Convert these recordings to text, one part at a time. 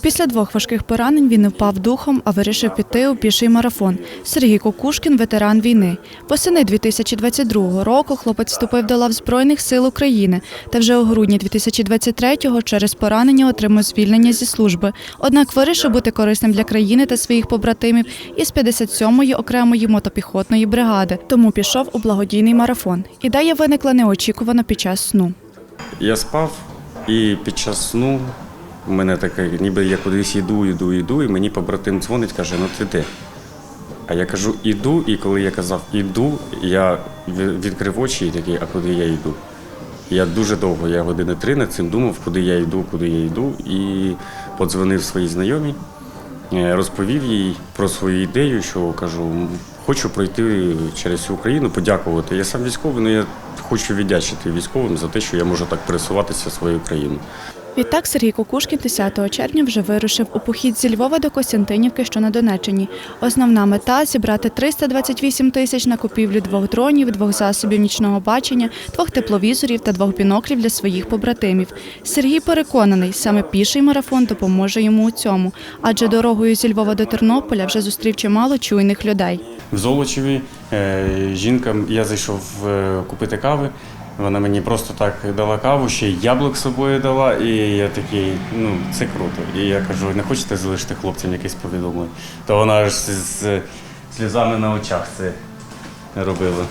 Після двох важких поранень він не впав духом, а вирішив піти у піший марафон. Сергій Кукушкін – ветеран війни. Восени 2022 року хлопець вступив до лав Збройних сил України та вже у грудні 2023-го через поранення отримав звільнення зі служби. Однак вирішив бути корисним для країни та своїх побратимів із 57-ї окремої мотопіхотної бригади. Тому пішов у благодійний марафон. Ідея виникла неочікувано під час сну. Я спав, і під час сну в мене таке, ніби я кудись йду, йду, йду, і мені побратим дзвонить, каже, ну ти де? А я кажу, іду, і коли я казав іду, я відкрив очі і такий, а куди я йду? Я дуже довго, я години три над цим думав, куди я йду, куди я йду, і подзвонив своїй знайомій, е, розповів їй про свою ідею, що кажу, хочу пройти через всю Україну, подякувати. Я сам військовий, але я хочу віддячити військовим за те, що я можу так пересуватися своєю країною. Відтак Сергій Кукушкін 10 червня вже вирушив у похід зі Львова до Костянтинівки, що на Донеччині. Основна мета зібрати 328 тисяч на купівлю двох дронів, двох засобів нічного бачення, двох тепловізорів та двох біноклів для своїх побратимів. Сергій переконаний, саме піший марафон допоможе йому у цьому, адже дорогою зі Львова до Тернополя вже зустрів чимало чуйних людей. В Золочеві е, жінка, я зайшов е, купити кави. Вона мені просто так дала каву, ще й яблук собою дала, і я такий, ну це круто. І я кажу, не хочете залишити хлопцям якесь повідомлення? То вона ж з сльозами на очах це робила.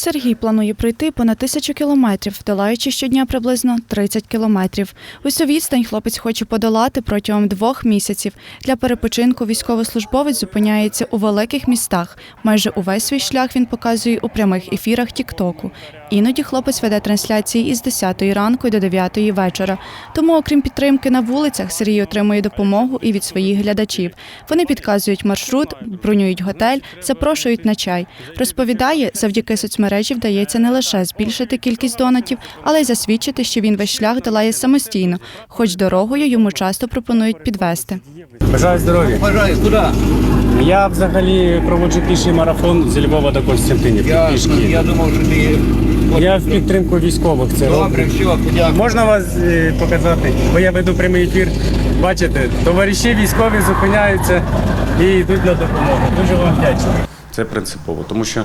Сергій планує пройти понад тисячу кілометрів, долаючи щодня приблизно 30 кілометрів. Усю відстань хлопець хоче подолати протягом двох місяців. Для перепочинку військовослужбовець зупиняється у великих містах. Майже увесь свій шлях він показує у прямих ефірах Тіктоку. Іноді хлопець веде трансляції із 10 ранку до 9 вечора. Тому, окрім підтримки на вулицях, Сергій отримує допомогу і від своїх глядачів. Вони підказують маршрут, бронюють готель, запрошують на чай. Розповідає, завдяки соцмережі вдається не лише збільшити кількість донатів, але й засвідчити, що він весь шлях долає самостійно, хоч дорогою йому часто пропонують підвести. Бажаю здоров'я. Бажаю, куди? Я взагалі проводжу піший марафон зі Львова до Костянтинівки. Я, Пішки. я думав, що ти Я в підтримку військових. Це добре, подякую. Можна вас е, показати? Бо я веду прямий ефір. Бачите, товариші військові зупиняються і йдуть на допомогу. Дуже вам вдячний. Це принципово, тому що,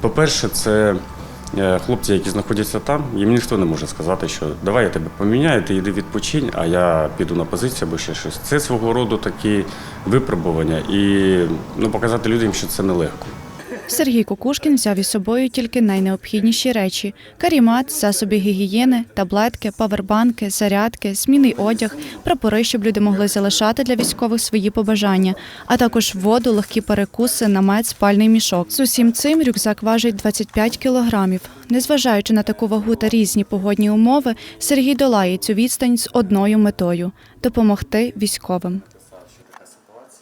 по-перше, це е, хлопці, які знаходяться там, їм ніхто не може сказати, що давай я тебе поміняю, ти йди відпочинь, а я піду на позицію або ще щось. Це свого роду такі випробування і ну, показати людям, що це нелегко. Сергій Кукушкін взяв із собою тільки найнеобхідніші речі: карімат, засоби гігієни, таблетки, павербанки, зарядки, змінний одяг, прапори, щоб люди могли залишати для військових свої побажання, а також воду, легкі перекуси, намет, спальний мішок. З усім цим рюкзак важить 25 кілограмів. Незважаючи на таку вагу та різні погодні умови, Сергій долає цю відстань з одною метою допомогти військовим.